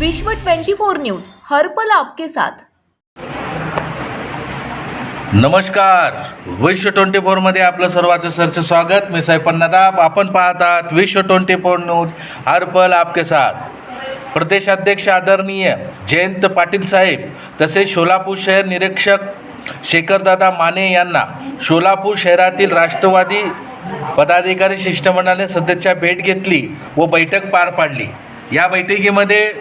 विश्व 24 न्यूज हर पल आपके साथ. नमस्कार. विश्व ट्वेंटी फोरमध्ये आपलं सर्वांचं सरचं स्वागत. मी सैपन नदाब आपण पाहतात विश्व ट्वेंटी फोर न्यूज हरपल आपके साथ. प्रदेशाध्यक्ष आदरणीय जयंत पाटील साहेब तसेच सोलापूर शहर निरीक्षक शेखरदादा माने यांना सोलापूर शहरातील राष्ट्रवादी पदाधिकारी शिष्टमंडळाने सध्याच्या भेट घेतली व बैठक पार पाडली. या बैठकीमध्ये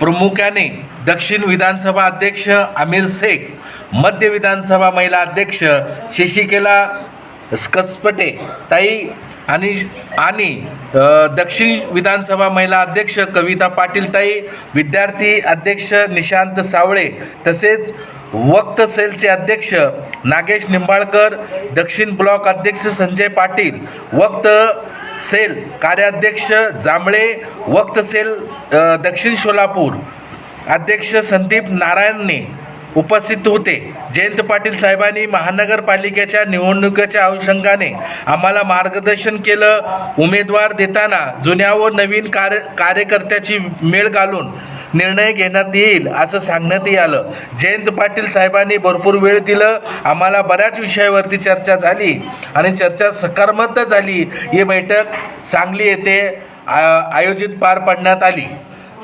प्रामुख्याने दक्षिण विधानसभा अध्यक्ष आमिर शेख मध्य विधानसभा महिला अध्यक्ष शशिकला स्कसपटे ताई आणि आणि दक्षिण विधानसभा महिला अध्यक्ष कविता पाटील ताई विद्यार्थी अध्यक्ष निशांत सावळे तसेच वक्त सेलचे अध्यक्ष नागेश निंबाळकर दक्षिण ब्लॉक अध्यक्ष संजय पाटील वक्त सेल कार्याध्यक्ष जांभळे वक्त सेल दक्षिण सोलापूर. अध्यक्ष संदीप नारायणने उपस्थित होते. जयंत पाटील साहेबांनी महानगरपालिकेच्या निवडणुकीच्या अनुषंगाने आम्हाला मार्गदर्शन केलं. उमेदवार देताना जुन्या व नवीन कार्य कार्यकर्त्याची मेळ घालून निर्णय घेण्यात येईल असं सांगण्यातही आलं. जयंत पाटील साहेबांनी भरपूर वेळ दिलं. आम्हाला बऱ्याच विषयावरती चर्चा झाली आणि चर्चा सकारात्मक झाली. ही बैठक सांगली येथे आ- आयोजित पार पाडण्यात आली.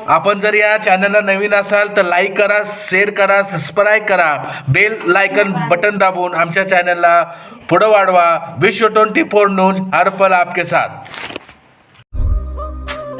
आपण जर या चॅनलला नवीन असाल तर लाईक करा शेअर करा सबस्क्राईब करा. बेल लायकन बटन दाबून आमच्या चॅनलला पुढं वाढवा. विश्व ट्वेंटी फोर न्यूज हर पल आपके साथ.